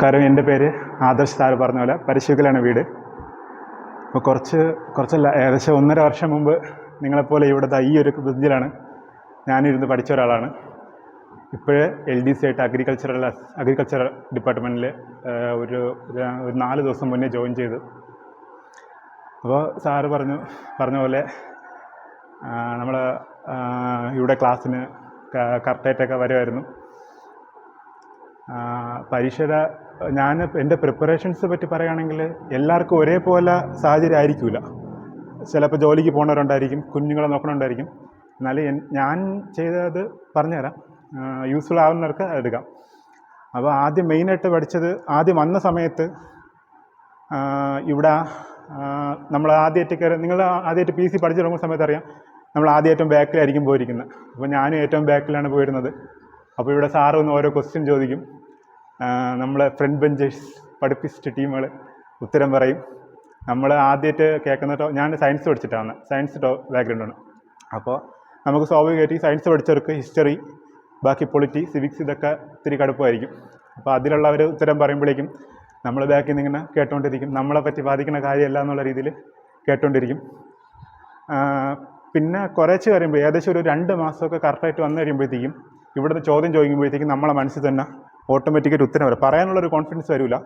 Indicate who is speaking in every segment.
Speaker 1: നമസ്കാരം. എന്റെ പേര് ആദർശ് സാർ പറഞ്ഞ പോലെ പരിശുക്കലാണ് വീട്. അപ്പോൾ കുറച്ച് കുറച്ചല്ല ഏകദേശം ഒന്നര വർഷം മുമ്പ് നിങ്ങളെപ്പോലെ ഇവിടുത്തെ ഈ ഒരു ബെഞ്ചിലാണ് ഞാനിരുന്ന് പഠിച്ച ഒരാളാണ്. ഇപ്പോഴേ എൽ ഡി സി ആയിട്ട് അഗ്രികൾച്ചറൽ അഗ്രികൾച്ചറൽ ഡിപ്പാർട്ട്മെന്റിൽ ഒരു ഒരു- നാല് ദിവസം മുന്നേ ജോയിൻ ചെയ്തു. അപ്പോൾ സാറ് പറഞ്ഞു പറഞ്ഞ പോലെ നമ്മൾ ഇവിടെ ക്ലാസ്സിന് കറക്റ്റായിട്ടൊക്കെ വരുമായിരുന്നു പരീക്ഷയുടെ ഞാൻ എന്റെ പ്രിപ്പറേഷൻസ് പറ്റി പറയുകയാണെങ്കിൽ എല്ലാവർക്കും ഒരേപോലെ സാഹചര്യം ആയിരിക്കില്ല ചിലപ്പോൾ ജോലിക്ക് പോകുന്നവരുണ്ടായിരിക്കും കുഞ്ഞുങ്ങളെ നോക്കണുണ്ടായിരിക്കും എന്നാലും ഞാൻ ചെയ്തത് പറഞ്ഞുതരാം. യൂസ്ഫുൾ ആവുന്നവർക്ക് എടുക്കാം. അപ്പോൾ ആദ്യം മെയിനായിട്ട് പഠിച്ചത് ആദ്യം വന്ന സമയത്ത് ഇവിടെ നമ്മൾ ആദ്യമായിട്ട് കയറി നിങ്ങൾ ആദ്യമായിട്ട് പി സി പഠിച്ചു തുടങ്ങുന്ന സമയത്ത് അറിയാം നമ്മൾ ആദ്യം ഏറ്റവും ബാക്കിലായിരിക്കും പോയിരിക്കുന്നത്. അപ്പോൾ ഞാനും ഏറ്റവും ബാക്കിലാണ് പോയിരുന്നത്. അപ്പോൾ ഇവിടെ സാറ് ഒന്ന് ഓരോ ക്വസ്റ്റ്യൻ ചോദിക്കും. നമ്മളെ ഫ്രണ്ട് ബെഞ്ചേഴ്സ് പഠിപ്പിച്ചിട്ട് ടീമുകൾ ഉത്തരം പറയും. നമ്മൾ ആദ്യമായിട്ട് കേൾക്കുന്ന ടോ- ഞാൻ സയൻസ് പഠിച്ചിട്ടാണ്. സയൻസ് ടോ ബാക്ക്ഗ്രൗണ്ടാണ് അപ്പോൾ നമുക്ക് സ്വാഭാവികമായിട്ട് സയൻസ് പഠിച്ചവർക്ക് ഹിസ്റ്ററി ബാക്കി പൊളിറ്റി സിവിക്സ് ഇതൊക്കെ ഇത്തിരി കടുപ്പമായിരിക്കും. അപ്പോൾ അതിലുള്ളവർ ഉത്തരം പറയുമ്പോഴേക്കും നമ്മൾ ബാക്കിൽ നിന്ന് ഇങ്ങനെ കേട്ടുകൊണ്ടിരിക്കും നമ്മളെ പറ്റി ബാധിക്കുന്ന കാര്യമല്ല എന്നുള്ള രീതിയിൽ കേട്ടുകൊണ്ടിരിക്കും പിന്നെ കുറച്ച് കഴിയുമ്പോൾ ഏകദേശം ഒരു രണ്ട് മാസമൊക്കെ കറക്റ്റായിട്ട് വന്നു കഴിയുമ്പോഴത്തേക്കും ഇവിടുത്തെ ചോദ്യം ചോദിക്കുമ്പോഴത്തേക്കും നമ്മളെ മനസ്സിൽ തന്നെ ഓട്ടോമാറ്റിക്കായിട്ട് ഉത്തരം വരും. പറയാനുള്ളൊരു കോൺഫിഡൻസ് വരില്ല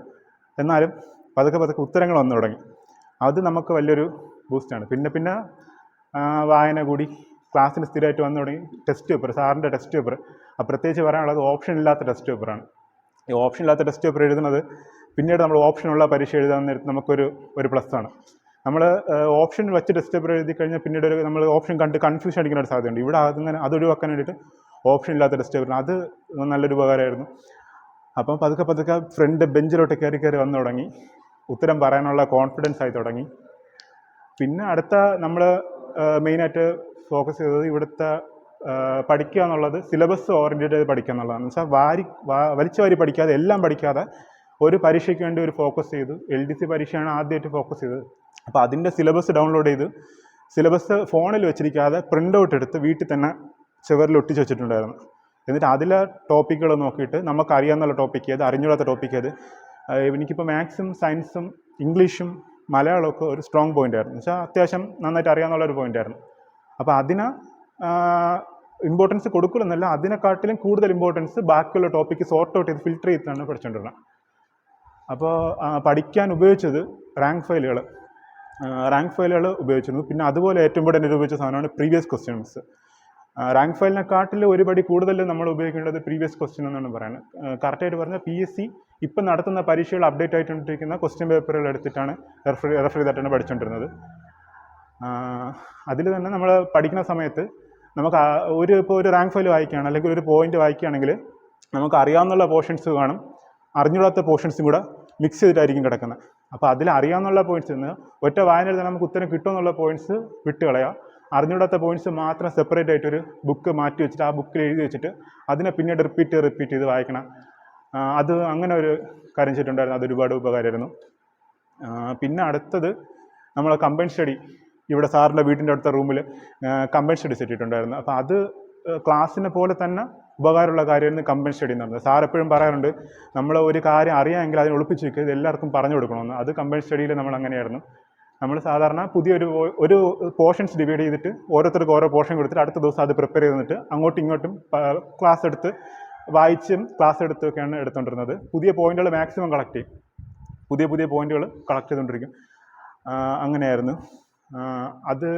Speaker 1: എന്നാലും പതുക്കെ പതുക്കെ ഉത്തരങ്ങൾ വന്നു തുടങ്ങി. അത് നമുക്ക് വലിയൊരു ബൂസ്റ്റാണ് പിന്നെ പിന്നെ വായന കൂടി ക്ലാസ്സിന് സ്ഥിരമായിട്ട് വന്നു തുടങ്ങി. ടെസ്റ്റ് പേപ്പർ സാറിന്റെ ടെസ്റ്റ് പേപ്പർ പ്രത്യേകിച്ച് പറയാനുള്ളത് ഓപ്ഷൻ ഇല്ലാത്ത ടെസ്റ്റ് പേപ്പറാണ് ഈ ഓപ്ഷൻ ഇല്ലാത്ത ടെസ്റ്റ് പേപ്പർ എഴുതുന്നത് പിന്നീട് നമ്മൾ ഓപ്ഷനുള്ള പരീക്ഷ എഴുതാൻ നേരത്ത് നമുക്കൊരു ഒരു പ്ലസ് ആണ്. നമ്മൾ ഓപ്ഷൻ വെച്ച് ടെസ്റ്റ് പേപ്പർ എഴുതി കഴിഞ്ഞാൽ പിന്നീട് ഒരു നമ്മൾ ഓപ്ഷൻ കണ്ട് കൺഫ്യൂഷൻ അടിക്കുന്ന ഒരു സാധ്യതയുണ്ട്. ഇവിടെ അങ്ങനെ അത് ഒഴിവാക്കാൻ വേണ്ടിയിട്ട് ഓപ്ഷൻ ഇല്ലാത്ത ടെസ്റ്റ് പേപ്പർ അത് നല്ലൊരു ഉപകാരമായിരുന്നു. അപ്പം പതുക്കെ പതുക്കെ ഫ്രണ്ട് ബെഞ്ചിലോട്ട് കയറി കയറി വന്നു തുടങ്ങി. ഉത്തരം പറയാനുള്ള കോൺഫിഡൻസ് ആയി തുടങ്ങി. പിന്നെ അടുത്ത നമ്മൾ മെയിനായിട്ട് ഫോക്കസ് ചെയ്തത് ഇവിടുത്തെ പഠിക്കുക എന്നുള്ളത് സിലബസ് ഓറിയന്റഡ് ചെയ്ത് പഠിക്കുക എന്നുള്ളതാണ്. എന്ന് വെച്ചാൽ വാരി വലിച്ചു വാരി പഠിക്കാതെ എല്ലാം പഠിക്കാതെ ഒരു പരീക്ഷയ്ക്ക് വേണ്ടി ഒരു ഫോക്കസ് ചെയ്തു. എൽ ഡി സി പരീക്ഷയാണ് ആദ്യമായിട്ട് ഫോക്കസ് ചെയ്തത്. അപ്പോൾ അതിന്റെ സിലബസ് ഡൗൺലോഡ് ചെയ്ത്. സിലബസ് ഫോണിൽ വെച്ചിരിക്കാതെ പ്രിന്റ് ഔട്ട് എടുത്ത് വീട്ടിൽ തന്നെ ചുവരിൽ ഒട്ടിച്ച് വെച്ചിട്ടുണ്ടായിരുന്നു. എന്നിട്ട് അതിലെ ടോപ്പിക്കുകൾ നോക്കിയിട്ട് നമുക്ക് അറിയാവുന്ന ടോപ്പിക്ക് ഏത് അറിഞ്ഞൂടാത്ത ടോപ്പിക്ക് ഏത്. എനിക്കിപ്പോൾ മാത്സും സയൻസും ഇംഗ്ലീഷും മലയാളമൊക്കെ ഒരു സ്ട്രോങ് പോയിന്റ് ആയിരുന്നു. വെച്ചാൽ അത്യാവശ്യം നന്നായിട്ട് അറിയാമെന്നുള്ള ഒരു പോയിന്റ് ആയിരുന്നു. അപ്പോൾ അതിന് ഇമ്പോർട്ടൻസ് കൊടുക്കില്ലെന്നല്ല അതിനെക്കാട്ടിലും കൂടുതൽ ഇമ്പോർട്ടൻസ് ബാക്കിയുള്ള ടോപ്പിക്ക് സോർട്ട് ഔട്ട് ചെയ്ത് ഫിൽറ്റർ ചെയ്തിട്ടാണ് പഠിച്ചുകൊണ്ടിരുന്നത് അപ്പോൾ പഠിക്കാൻ ഉപയോഗിച്ചത് റാങ്ക് ഫയലുകൾ റാങ്ക് ഫയലുകൾ ഉപയോഗിച്ചിരുന്നു. പിന്നെ അതുപോലെ ഏറ്റവും കൂടുതൽ ഉപയോഗിച്ച സാധനമാണ് പ്രീവിയസ് ക്വസ്റ്റ്യൻസ് റാങ്ക് ഫയലിനെക്കാട്ടിൽ ഒരുപടി കൂടുതൽ നമ്മൾ ഉപയോഗിക്കേണ്ടത് പ്രീവിയസ് ക്വസ്റ്റ്യൻ എന്നാണ് പറയുന്നത്. കറക്റ്റായിട്ട് പറഞ്ഞാൽ പി എസ് സി ഇപ്പം നടത്തുന്ന പരീക്ഷകൾ അപ്ഡേറ്റ് ആയിട്ടുകൊണ്ടിരിക്കുന്ന ക്വസ്റ്റ്യൻ പേപ്പറുകൾ എടുത്തിട്ടാണ് റെഫർ റെഫർ ചെയ്തിട്ടാണ് പഠിച്ചുകൊണ്ടിരുന്നത് അതിൽ തന്നെ നമ്മൾ പഠിക്കുന്ന സമയത്ത് നമുക്ക് ഒരു ഇപ്പോൾ ഒരു റാങ്ക് ഫയൽ വായിക്കുകയാണ് അല്ലെങ്കിൽ ഒരു പോയിന്റ് വായിക്കുകയാണെങ്കിൽ നമുക്ക് അറിയാവുന്നുള്ള പോർഷൻസ് കാണും. അറിഞ്ഞൂടാത്ത പോർഷൻസും കൂടെ മിക്സ് ചെയ്തിട്ടായിരിക്കും കിടക്കുന്നത്. അപ്പോൾ അതിൽ അറിയാവുന്ന പോയിന്റ്സ് നിന്ന് ഒറ്റ വായനയിൽ തന്നെ നമുക്ക് ഉത്തരം കിട്ടുമെന്നുള്ള പോയിന്റ്സ് വിട്ട് കളയുക അറിഞ്ഞൂടാത്ത പോയിന്റ്സ് മാത്രം സെപ്പറേറ്റ് ആയിട്ടൊരു ബുക്ക് മാറ്റി വെച്ചിട്ട് ആ ബുക്കിൽ എഴുതി വെച്ചിട്ട് അതിനെ പിന്നീട് റിപ്പീറ്റ് റിപ്പീറ്റ് ചെയ്ത് വായിക്കണം. അത് അങ്ങനെ ഒരു കാര്യം ചെയ്തിട്ടുണ്ടായിരുന്നു. അതൊരുപാട് ഉപകാരമായിരുന്നു. പിന്നെ അടുത്തത് നമ്മൾ കമ്പൈൻ സ്റ്റഡി ഇവിടെ സാറിന്റെ വീട്ടിന്റെ അടുത്ത റൂമിൽ കമ്പൈൻ സ്റ്റഡി സെറ്റ് ചെയ്തിട്ടുണ്ടായിരുന്നു. അപ്പോൾ അത് ക്ലാസ്സിനെ പോലെ തന്നെ ഉപകാരമുള്ള കാര്യമായിരുന്നു കമ്പൈൻ സ്റ്റഡി എന്ന് പറയുന്നത് സാർ എപ്പോഴും പറയാറുണ്ട് നമ്മൾ ഒരു കാര്യം അറിയാമെങ്കിൽ അതിനെ ഒളിപ്പിച്ച് വെക്കുക ഇത് എല്ലാവർക്കും പറഞ്ഞു കൊടുക്കണമെന്ന്. അത് കമ്പൈൻ സ്റ്റഡിയിൽ നമ്മൾ അങ്ങനെയായിരുന്നു. നമ്മൾ സാധാരണ പുതിയൊരു ഒരു പോർഷൻസ് ഡിവൈഡ് ചെയ്തിട്ട് ഓരോരുത്തർക്ക് ഓരോ പോർഷൻ കൊടുത്തിട്ട് അടുത്ത ദിവസം അത് പ്രിപ്പയർ ചെയ്തിട്ട് അങ്ങോട്ടും ഇങ്ങോട്ടും ക്ലാസ് എടുത്ത് വായിച്ചും ക്ലാസ് എടുത്തൊക്കെയാണ് എടുത്തുകൊണ്ടിരുന്നത് പുതിയ പോയിന്റുകൾ മാക്സിമം കളക്ട് ചെയ്യും. പുതിയ പുതിയ പോയിന്റുകൾ കളക്ട് ചെയ്തുകൊണ്ടിരിക്കും അങ്ങനെയായിരുന്നു. അത്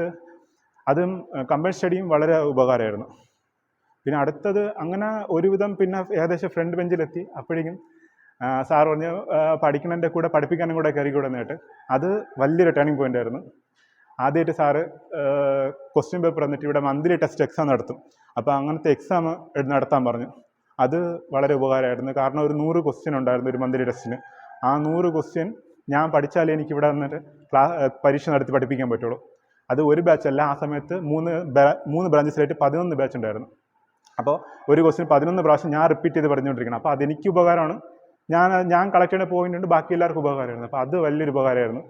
Speaker 1: അതും കമ്പൽ സ്റ്റഡിയും വളരെ ഉപകാരമായിരുന്നു. പിന്നെ അടുത്തത് അങ്ങനെ ഒരുവിധം പിന്നെ ഏകദേശം ഫ്രണ്ട് ബെഞ്ചിലെത്തി അപ്പോഴേക്കും സാർ പറഞ്ഞു പഠിക്കണന്റെ കൂടെ പഠിപ്പിക്കാനും കൂടെ കയറി കൂടെ എന്നിട്ട് അത് വലിയൊരു ടേണിംഗ് പോയിന്റ് ആയിരുന്നു. ആദ്യമായിട്ട് സാറ് ക്വസ്റ്റ്യൻ പേപ്പർ എന്നിട്ട് ഇവിടെ മന്ത്ലി ടെസ്റ്റ് എക്സാം നടത്തും. അപ്പോൾ അങ്ങനത്തെ എക്സാം നടത്താൻ പറഞ്ഞു. അത് വളരെ ഉപകാരമായിരുന്നു. കാരണം ഒരു നൂറ് ക്വസ്റ്റ്യൻ ഉണ്ടായിരുന്നു ഒരു മന്ത്ലി ടെസ്റ്റിന് ആ നൂറ് ക്വസ്റ്റ്യൻ ഞാൻ പഠിച്ചാലേ എനിക്ക് ഇവിടെ വന്നിട്ട് ക്ലാ പരീക്ഷ നടത്തി പഠിപ്പിക്കാൻ പറ്റുള്ളൂ. അത് ഒരു ബാച്ച് അല്ല ആ സമയത്ത് മൂന്ന് മൂന്ന് ബ്രാഞ്ചസിലായിട്ട് പതിനൊന്ന് ബാച്ച് ഉണ്ടായിരുന്നു. അപ്പോൾ ഒരു ക്വസ്റ്റ്യൻ പതിനൊന്ന് പ്രാവശ്യം ഞാൻ റിപ്പീറ്റ് ചെയ്ത് പറഞ്ഞുകൊണ്ടിരിക്കണം. അപ്പോൾ അതെനിക്ക് ഉപകാരമാണ്. ഞാൻ ഞാൻ കളക്ട് ചെയ്യുന്ന പോയിന്റ് ഉണ്ട്. ബാക്കി എല്ലാവർക്കും ഉപകാരമായിരുന്നു. അപ്പോൾ അത് വലിയൊരു ഉപകാരമായിരുന്നു.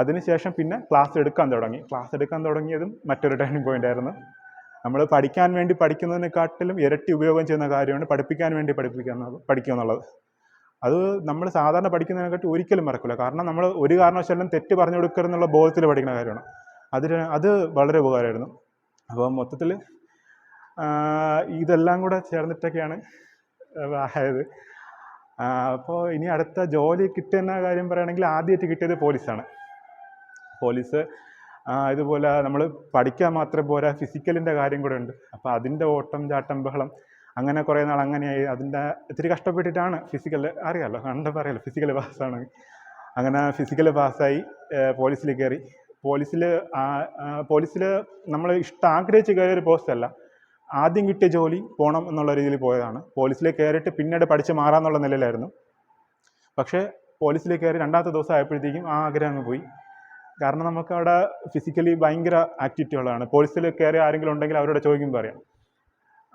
Speaker 1: അതിനുശേഷം പിന്നെ ക്ലാസ് എടുക്കാൻ തുടങ്ങി. ക്ലാസ് എടുക്കാൻ തുടങ്ങിയതും മറ്റൊരു ടേണിംഗ് പോയിന്റ് ആയിരുന്നു. നമ്മൾ പഠിക്കാൻ വേണ്ടി പഠിക്കുന്നതിനെക്കാട്ടിലും ഇരട്ടി ഉപയോഗം ചെയ്യുന്ന കാര്യമാണ് പഠിപ്പിക്കാൻ വേണ്ടി പഠിപ്പിക്കുക എന്നത് പഠിക്കുക എന്നുള്ളത്. അത് നമ്മൾ സാധാരണ പഠിക്കുന്നതിനെക്കാട്ടി ഒരിക്കലും മറക്കില്ല കാരണം നമ്മൾ ഒരു കാരണവശാലും തെറ്റ് പറഞ്ഞു കൊടുക്കരുതെന്നുള്ള ബോധത്തിൽ പഠിക്കുന്ന കാര്യമാണ്. അതിന് അത് വളരെ ഉപകാരമായിരുന്നു. അപ്പോൾ മൊത്തത്തിൽ ഇതെല്ലാം കൂടെ ചേർന്നിട്ടൊക്കെയാണ് ആയത്. അപ്പോൾ ഇനി അടുത്ത ജോലി കിട്ടുന്ന കാര്യം പറയുകയാണെങ്കിൽ ആദ്യമായിട്ട് കിട്ടിയത് പോലീസാണ്. പോലീസ് ഇതുപോലെ നമ്മൾ പഠിക്കാൻ മാത്രം പോരാ ഫിസിക്കലിന്റെ കാര്യം കൂടെ ഉണ്ട്. അപ്പോൾ അതിന്റെ ഓട്ടം ചാട്ടം ബഹളം അങ്ങനെ കുറേ നാൾ അങ്ങനെയായി. അതിന്റെ ഇത്തിരി കഷ്ടപ്പെട്ടിട്ടാണ് ഫിസിക്കൽ അറിയാമല്ലോ കണ്ടപ്പോൾ അറിയാമല്ലോ ഫിസിക്കൽ പാസ്സാണ്. അങ്ങനെ ഫിസിക്കൽ പാസ്സായി പോലീസിൽ കയറി. പോലീസിൽ പോലീസിൽ നമ്മൾ ഇഷ്ടം ആഗ്രഹിച്ച് കയറിയ ഒരു പോസ്റ്റ് അല്ല ആദ്യം കിട്ടിയ ജോലി പോകണം എന്നുള്ള രീതിയിൽ പോയതാണ്. പോലീസിലേക്ക് കയറിയിട്ട് പിന്നീട് പഠിച്ച് മാറാന്നുള്ള നിലയിലായിരുന്നു. പക്ഷേ പോലീസിലേക്ക് കയറി രണ്ടാമത്തെ ദിവസം ആയപ്പോഴത്തേക്കും ആ ആഗ്രഹം അങ്ങ് പോയി. കാരണം നമുക്ക് അവിടെ ഫിസിക്കലി ഭയങ്കര ആക്ടിവിറ്റി ഉള്ളതാണ്. പോലീസിൽ കയറി ആരെങ്കിലും ഉണ്ടെങ്കിൽ അവരോട് ചോദിക്കും പറയാം.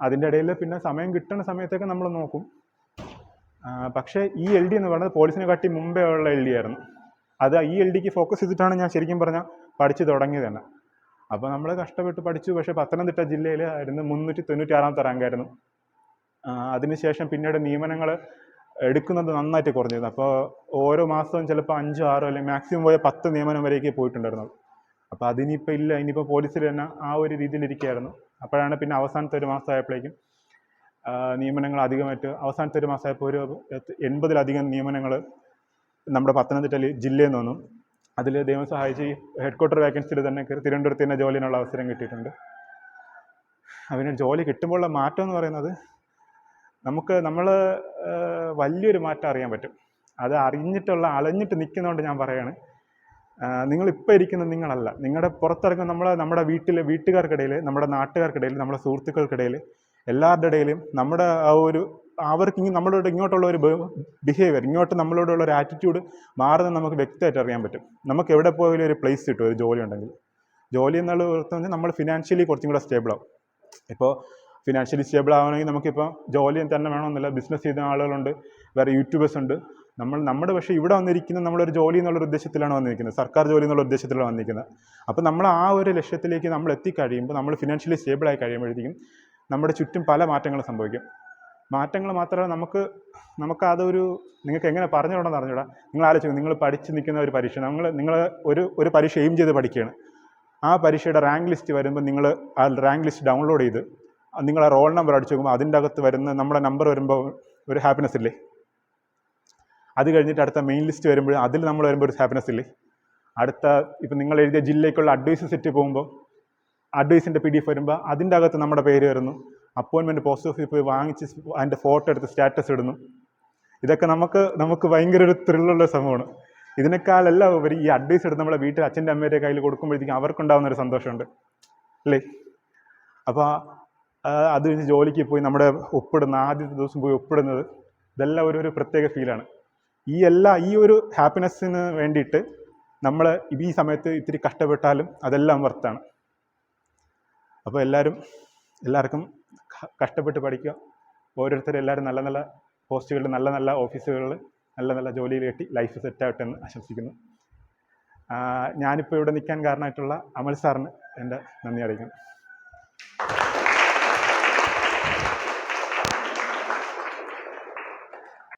Speaker 1: അതിന്റെ ഇടയിൽ പിന്നെ സമയം കിട്ടുന്ന സമയത്തൊക്കെ നമ്മൾ നോക്കും. പക്ഷേ ഈ എൽ ഡി എന്ന് പറയുന്നത് പോലീസിനെ കാട്ടി മുമ്പേ ഉള്ള എൽ ഡി ആയിരുന്നു. അത് ഈ എൽ ഡിക്ക് ഫോക്കസ് ചെയ്തിട്ടാണ് ഞാൻ ശരിക്കും പറഞ്ഞാൽ പഠിച്ചു തുടങ്ങിയത് തന്നെ. അപ്പോൾ നമ്മൾ കഷ്ടപ്പെട്ട് പഠിച്ചു. പക്ഷേ പത്തനംതിട്ട ജില്ലയിൽ ആയിരുന്നു മുന്നൂറ്റി തൊണ്ണൂറ്റി ആറാമത്തെ റാങ്കായിരുന്നു അതിനുശേഷം പിന്നീട് നിയമനങ്ങൾ എടുക്കുന്നത് നന്നായിട്ട് കുറഞ്ഞിരുന്നു. അപ്പോൾ ഓരോ മാസവും ചിലപ്പോൾ അഞ്ചോ ആറോ അല്ലെങ്കിൽ മാക്സിമം പോയ പത്ത് നിയമനം വരെയൊക്കെ പോയിട്ടുണ്ടായിരുന്നുള്ളൂ അപ്പോൾ അതിനിപ്പോൾ ഇല്ല. ഇനിയിപ്പോൾ പോലീസിൽ തന്നെ ആ ഒരു രീതിയിലിരിക്കുകയായിരുന്നു അപ്പോഴാണ് പിന്നെ അവസാനത്തെ ഒരു മാസമായപ്പോഴേക്കും നിയമനങ്ങൾ അധികമായിട്ട് അവസാനത്തെ ഒരു മാസമായപ്പോൾ ഒരു എൺപതിലധികം നിയമനങ്ങൾ നമ്മുടെ പത്തനംതിട്ട ജില്ലയിൽ നിന്ന് അതിൽ ദൈവം സഹായിച്ച് ഈ ഹെഡ് ക്വാർട്ടർ വേക്കൻസിയിൽ തന്നെ തിരുവനന്തപുരത്ത് തന്നെ ജോലിനുള്ള അവസരം കിട്ടിയിട്ടുണ്ട്. അതിന് ജോലി കിട്ടുമ്പോഴുള്ള മാറ്റം എന്ന് പറയുന്നത് നമുക്ക് നമ്മൾ വലിയൊരു മാറ്റം അറിയാൻ പറ്റും. അത് അറിഞ്ഞിട്ടുള്ള അളഞ്ഞിട്ട് നിൽക്കുന്നതുകൊണ്ട് ഞാൻ പറയുകയാണ് നിങ്ങളിപ്പോൾ ഇരിക്കുന്നത് ഇരിക്കുന്ന നിങ്ങളല്ല. നിങ്ങളുടെ പുറത്തിറങ്ങുന്ന നമ്മൾ നമ്മുടെ വീട്ടിലെ വീട്ടുകാർക്കിടയിൽ നമ്മുടെ നാട്ടുകാർക്കിടയിൽ നമ്മുടെ സുഹൃത്തുക്കൾക്കിടയിൽ എല്ലാവരുടെ ഇടയിലും നമ്മുടെ ആ ഒരു അവർക്ക് ഇനി നമ്മളോട് ഇങ്ങോട്ടുള്ള ഒരു ബിഹേവിയർ ഇങ്ങോട്ട് നമ്മളോടുള്ള ഒരു ആറ്റിറ്റ്യൂഡ് മാറുന്നത് നമുക്ക് വ്യക്തമായിട്ട് അറിയാൻ പറ്റും. നമുക്ക് എവിടെ പോയാലും ഒരു പ്ലേസ് കിട്ടും ഒരു ജോലി ഉണ്ടെങ്കിൽ. ജോലി എന്നുള്ള പറഞ്ഞാൽ നമ്മൾ ഫിനാൻഷ്യലി കുറച്ചും കൂടെ സ്റ്റേബിൾ ആവും. ഇപ്പോൾ ഫിനാൻഷ്യലി സ്റ്റേബിൾ ആവണമെങ്കിൽ നമുക്കിപ്പോൾ ജോലി തന്നെ വേണമെന്നില്ല. ബിസിനസ് ചെയ്യുന്ന ആളുകളുണ്ട് വേറെ യൂട്യൂബേഴ്സ് ഉണ്ട്. നമ്മൾ നമ്മുടെ പക്ഷേ ഇവിടെ വന്നിരിക്കുന്ന നമ്മളൊരു ജോലി എന്നുള്ളൊരു ഉദ്ദേശത്തിലാണ് വന്നിരിക്കുന്നത്. സർക്കാർ ജോലി എന്നുള്ള ഉദ്ദേശത്തിലാണ് വന്നിരിക്കുന്നത്. അപ്പോൾ നമ്മൾ ആ ഒരു ലക്ഷ്യത്തിലേക്ക് നമ്മൾ എത്തിക്കഴിയുമ്പോൾ നമ്മൾ ഫിനാൻഷ്യലി സ്റ്റേബിളായി കഴിയുമ്പോഴത്തേക്കും നമ്മുടെ ചുറ്റും പല മാറ്റങ്ങളും സംഭവിക്കും. മാറ്റങ്ങൾ മാത്രമേ നമുക്ക് നമുക്ക് അതൊരു നിങ്ങൾക്ക് എങ്ങനെ പറഞ്ഞു പറഞ്ഞുകൊണ്ടെന്ന് അറിഞ്ഞൂടാ. നിങ്ങൾ ആലോചിക്കും നിങ്ങൾ പഠിച്ച് നിൽക്കുന്ന ഒരു പരീക്ഷ നിങ്ങൾ നിങ്ങൾ ഒരു ഒരു പരീക്ഷ എയിം ചെയ്ത് പഠിക്കുകയാണ്. ആ പരീക്ഷയുടെ റാങ്ക് ലിസ്റ്റ് വരുമ്പോൾ നിങ്ങൾ ആ റാങ്ക് ലിസ്റ്റ് ഡൗൺലോഡ് ചെയ്ത് നിങ്ങൾ ആ റോൾ നമ്പർ അടിച്ചു നോക്കുമ്പോൾ അതിന്റെ അകത്ത് വരുന്ന നമ്മുടെ നമ്പർ വരുമ്പോൾ ഒരു ഹാപ്പിനെസ് ഇല്ലേ? അത് കഴിഞ്ഞിട്ട് അടുത്ത മെയിൻ ലിസ്റ്റ് വരുമ്പോൾ അതിൽ നമ്മൾ വരുമ്പോൾ ഒരു ഹാപ്പിനെസ് ഇല്ലേ? അടുത്ത ഇപ്പം നിങ്ങൾ എഴുതിയ ജില്ലയ്ക്കുള്ള അഡ്വൈസ് സെറ്റ് പോകുമ്പോൾ അഡ്വൈസിന്റെ പി ഡി എഫ് വരുമ്പോൾ അതിന്റെ അകത്ത് നമ്മുടെ പേര് വരുന്നു. അപ്പോയിൻമെന്റ് പോസ്റ്റ് ഓഫീസിൽ പോയി വാങ്ങിച്ച് അതിന്റെ ഫോട്ടോ എടുത്ത് സ്റ്റാറ്റസ് ഇടുന്നു. ഇതൊക്കെ നമുക്ക് നമുക്ക് ഭയങ്കര ഒരു ത്രില്ലുള്ള സംഭവമാണ്. ഇതിനേക്കാളെല്ലാം ഉപരി ഈ അഡ്വൈസ് എടുത്ത് നമ്മുടെ വീട്ടിൽ അച്ഛന്റെ അമ്മയുടെ കയ്യിൽ കൊടുക്കുമ്പോഴത്തേക്കും അവർക്കുണ്ടാകുന്ന ഒരു സന്തോഷമുണ്ട്. അല്ലേ? അപ്പോൾ അത് കഴിഞ്ഞ് ജോലിക്ക് പോയി നമ്മുടെ ഒപ്പിടുന്ന ആദ്യത്തെ ദിവസം പോയി ഒപ്പിടുന്നത് ഇതെല്ലാം ഒരു ഒരു പ്രത്യേക ഫീലാണ് ഈ എല്ലാ ഈ ഒരു ഹാപ്പിനെസ്സിന് വേണ്ടിയിട്ട് നമ്മൾ ഈ സമയത്ത് ഇത്തിരി കഷ്ടപ്പെട്ടാലും അതെല്ലാം വർത്താണ് അപ്പോൾ എല്ലാവരും എല്ലാവർക്കും കഷ്ടപ്പെട്ട് പഠിക്കുക. ഓരോരുത്തരും എല്ലാവരും നല്ല നല്ല പോസ്റ്റുകളിൽ നല്ല നല്ല ഓഫീസുകളിൽ നല്ല നല്ല ജോലിയിൽ കിട്ടി ലൈഫ് സെറ്റാവട്ടെ എന്ന് ആശംസിക്കുന്നു ഞാനിപ്പോൾ ഇവിടെ നിൽക്കാൻ കാരണമായിട്ടുള്ള അമൽ സാറിന് എന്റെ നന്ദി അറിയിക്കുന്നു.